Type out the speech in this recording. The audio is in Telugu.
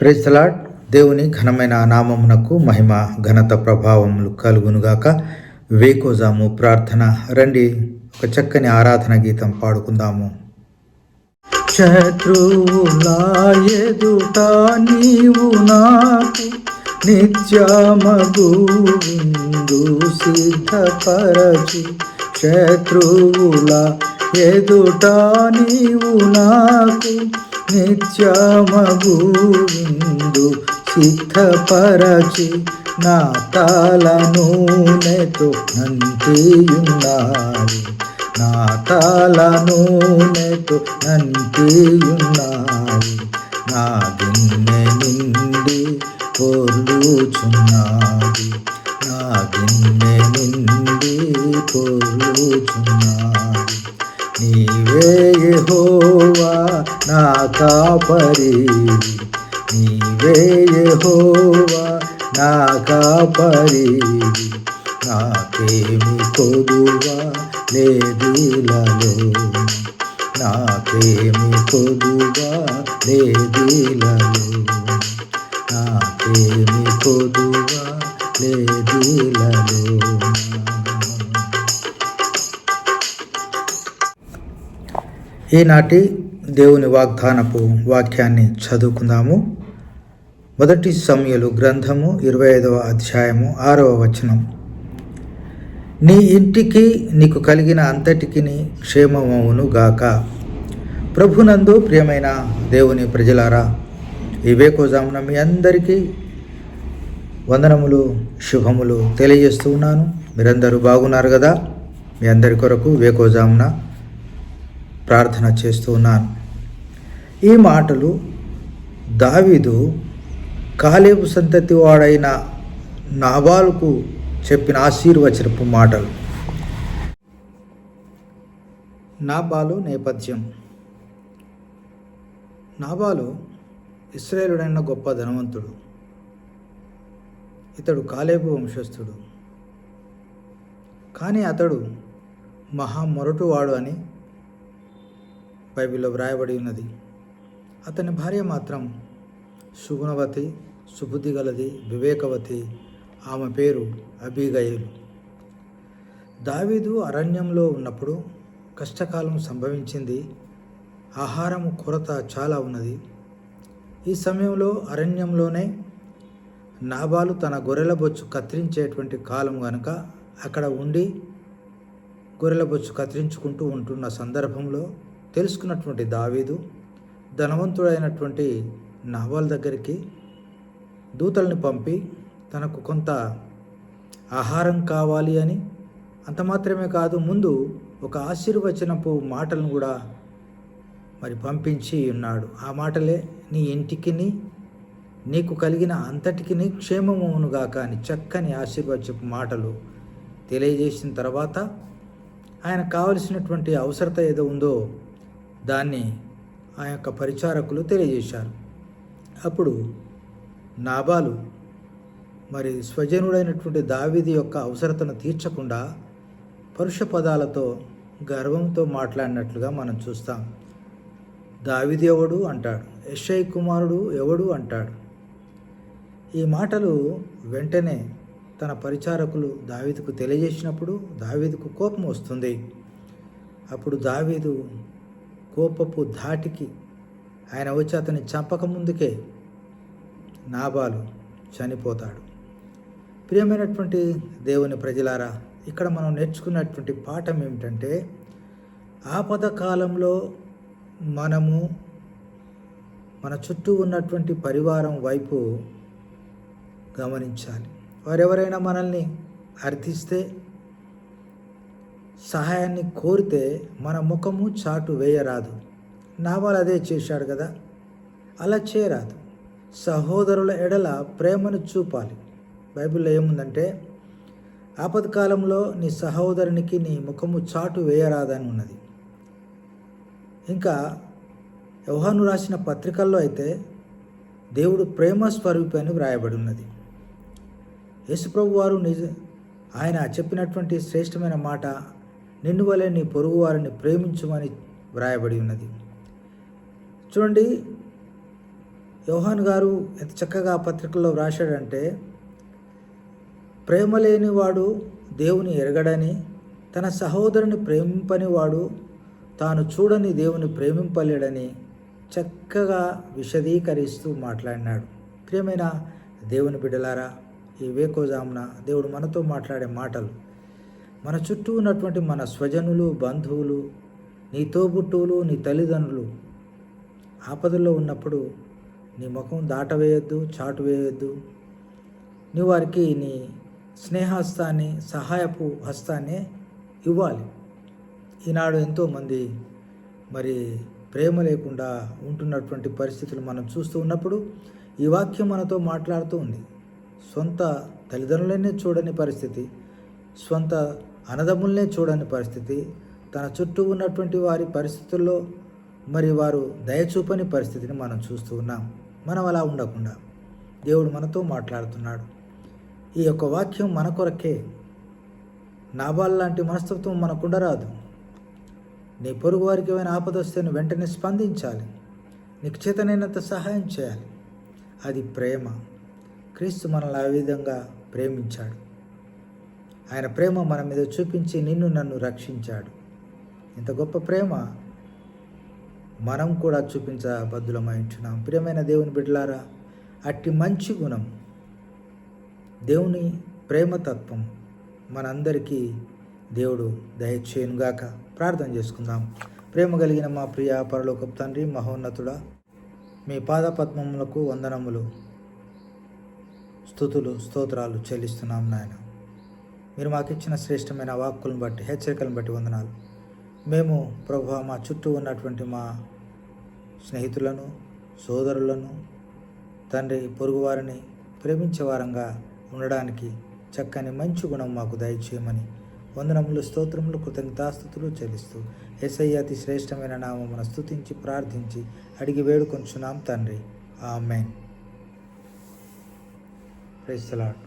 ప్రెజలాడ్ దేవుని ఘనమైన నామమునకు మహిమ ఘనత ప్రభావములు కలుగునుగాక. వేకోజాము ప్రార్థన. రండి ఒక చక్కని ఆరాధన గీతం పాడుకుందాము. శత్రువులా ఎదుట నీవు నాకు నిత్యమగు సిద్ధపరచు. శత్రువుల ఎదుట నీవు నాకు నిత్యమగువిందు సిద్ధపరచి నా తాళను నెతో నంటియున్నాయి. నా తాళను నెతో నంటియున్నాయి. నా గిన్నె నిండి పొర్లుచున్నది నా గిన్నె నిండి పొర్లుచున్నది నీవే యెహోవా నా కాపరి. నీవే యెహోవా నా కాపరి. నాకేమి కొదువా లేదిలలో. నాకేమి కొదువా లేదిలలో. నాకేమి కొదువా లేదిలలో. ఈనాటి దేవుని వాగ్దానపు వాక్యాన్ని చదువుకుందాము. మొదటి సమయలు గ్రంథము ఇరవై ఐదవ అధ్యాయము ఆరవ వచనం. నీ ఇంటికి నీకు కలిగిన అంతటికి క్షేమమవును గాక. ప్రభునందు ప్రియమైన దేవుని ప్రజలారా ఈ వేకోజామున మీ అందరికీ వందనములు శుభములు తెలియజేస్తూ ఉన్నాను. మీరందరూ బాగున్నారు కదా? మీ అందరి కొరకు వేకోజామున ప్రార్థన చేస్తూ ఉన్నాను. ఈ మాటలు దావీదు కాలేబు సంతతి వాడైన నాబాలుకు చెప్పిన ఆశీర్వచనపు మాటలు. నాబాలు నేపథ్యం. నాబాలు ఇస్రాయేలుడైన గొప్ప ధనవంతుడు. ఇతడు కాలేబు వంశస్థుడు. కానీ అతడు మహా మొరటువాడు అని బైబిల్లో వ్రాయబడి ఉన్నది. అతని భార్య మాత్రం సుగుణవతి సుబుద్ధి గలది వివేకవతి. ఆమె పేరు అభిగయలు దావీదు అరణ్యంలో ఉన్నప్పుడు కష్టకాలం సంభవించింది. ఆహారం కొరత చాలా ఉన్నది. ఈ సమయంలో అరణ్యంలోనే నాబాలు తన గొర్రెల బొచ్చు కత్తిరించేటువంటి కాలం కనుక అక్కడ ఉండి గొర్రెల బొచ్చు కత్తిరించుకుంటూ ఉంటున్న సందర్భంలో తెలుసుకున్నటువంటి దావీదు ధనవంతుడైనటువంటి నాబాల్ దగ్గరికి దూతల్ని పంపి తనకు కొంత ఆహారం కావాలి అని. అంత మాత్రమే కాదు ముందు ఒక ఆశీర్వచనపు మాటలను కూడా మరి పంపించి ఉన్నాడు. ఆ మాటలే నీ ఇంటికిని నీకు కలిగిన అంతటికిని క్షేమమునుగాక అని చక్కని ఆశీర్వచపు మాటలు తెలియజేసిన తర్వాత ఆయన కావలసినటువంటి అవసరత ఏదో ఉందో దాన్ని ఆ యొక్క పరిచారకులు తెలియజేశారు. అప్పుడు నాబాలు మరి స్వజనుడైనటువంటి దావిది యొక్క అవసరతను తీర్చకుండా పరుష పదాలతో గర్వంతో మాట్లాడినట్లుగా మనం చూస్తాం. దావిది ఎవడు అంటాడు? యశ్ఐ కుమారుడు ఎవడు అంటాడు? ఈ మాటలు వెంటనే తన పరిచారకులు దావీదుకు తెలియజేసినప్పుడు దావీదుకు కోపం వస్తుంది. అప్పుడు దావీదు కోపపు ధాటికి ఆయన వచ్చి అతన్ని చంపక ముందుకే నాబాలు చనిపోతాడు. ప్రియమైనటువంటి దేవుని ప్రజలారా ఇక్కడ మనం నేర్చుకున్నటువంటి పాఠం ఏమిటంటే ఆపద కాలంలో మనము మన చుట్టూ ఉన్నటువంటి పరివారం వైపు గమనించాలి. వారెవరైనా మనల్ని అర్థిస్తే సహాయాన్ని కోరితే మన ముఖము చాటు వేయరాదు. నావాలు అదే చేశాడు కదా? అలా చేయరాదు. సహోదరుల ఎడల ప్రేమను చూపాలి. బైబిల్లో ఏముందంటే ఆపత్కాలంలో నీ సహోదరునికి నీ ముఖము చాటు వేయరాదని ఉన్నది. ఇంకా యోహాను రాసిన పత్రికల్లో అయితే దేవుడు ప్రేమ స్వరూపి అని వ్రాయబడి ఉన్నది. యేసుప్రభు వారు నిజ ఆయన చెప్పినటువంటి శ్రేష్టమైన మాట నిన్ను వలె నీ పొరుగు వారిని ప్రేమించుమని వ్రాయబడి ఉన్నది. చూడండి యోహాన్ గారు ఎంత చక్కగా పత్రికల్లో వ్రాశాడంటే ప్రేమ లేనివాడు దేవుని ఎరగడని తన సహోదరుని ప్రేమింపని వాడు తాను చూడని దేవుని ప్రేమింపలేడని చక్కగా విశదీకరిస్తూ మాట్లాడినాడు. ప్రియమైన దేవుని బిడ్డలారా ఈ వేకోజామున దేవుడు మనతో మాట్లాడే మాటలు మన చుట్టూ ఉన్నటువంటి మన స్వజనులు బంధువులు నీ తోబుట్టువులు నీ తల్లిదండ్రులు ఆపదల్లో ఉన్నప్పుడు నీ ముఖం దాటవేయొద్దు చాటు వేయొద్దు నీ వారికి నీ స్నేహహస్తాన్ని సహాయపు హస్తాన్ని ఇవ్వాలి. ఈనాడు ఎంతోమంది మరి ప్రేమ లేకుండా ఉంటున్నటువంటి పరిస్థితులు మనం చూస్తూ ఉన్నప్పుడు ఈ వాక్యం మనతో మాట్లాడుతూ ఉంది. సొంత తల్లిదండ్రులనే చూడని పరిస్థితి సొంత అన్నదమ్ముల్నే చూడని పరిస్థితి తన చుట్టూ ఉన్నటువంటి వారి పరిస్థితుల్లో మరి వారు దయచూపని పరిస్థితిని మనం చూస్తూ ఉన్నాం. మనం అలా ఉండకుండా దేవుడు మనతో మాట్లాడుతున్నాడు. ఈ యొక్క వాక్యం మన కొరకే. నాబాల్ లాంటి మనస్తత్వం మనకుండరాదు నీ పొరుగు వారికి ఏమైనా ఆపద వస్తే నువ్వు వెంటనే స్పందించాలి. నీకు చేతనైనంత సహాయం చేయాలి. అది ప్రేమ. క్రీస్తు మనల్ని ఆ విధంగా ప్రేమించాడు. ఆయన ప్రేమ మన మీద చూపించి నిన్ను నన్ను రక్షించాడు. ఇంత గొప్ప ప్రేమ. మనం కూడా చూపించబద్దులమై ఉంటున్నాం ప్రియమైన దేవుని బిడ్డలారా అట్టి మంచి గుణం దేవుని ప్రేమతత్వం మనందరికీ దేవుడు దయచేయునుగాక. ప్రార్థన చేసుకుందాం. ప్రేమ కలిగిన మా ప్రియ పరలోకపు తండ్రి మహోన్నతుడా మీ పాదపద్మములకు వందనములు స్థుతులు స్తోత్రాలు చెల్లిస్తున్నాం నాయన. మీరు మాకు ఇచ్చిన శ్రేష్టమైన వాక్కులను బట్టి హెచ్చరికలను బట్టి వందనాలు. మేము ప్రభు మా చుట్టూ ఉన్నటువంటి మా స్నేహితులను సోదరులను తండ్రి పొరుగువారిని ప్రేమించే వారంగా ఉండడానికి చక్కని మంచి గుణం మాకు దయచేయమని వందనములు స్తోత్రములు కృతజ్ఞతాస్థుతులు చెల్లిస్తూ ఎస్ఐ అతి శ్రేష్టమైన నామమున స్థుతించి ప్రార్థించి అడిగి వేడుకొంచున్నాం తండ్రి. ఆమెన్. ప్రైస్తలాడ్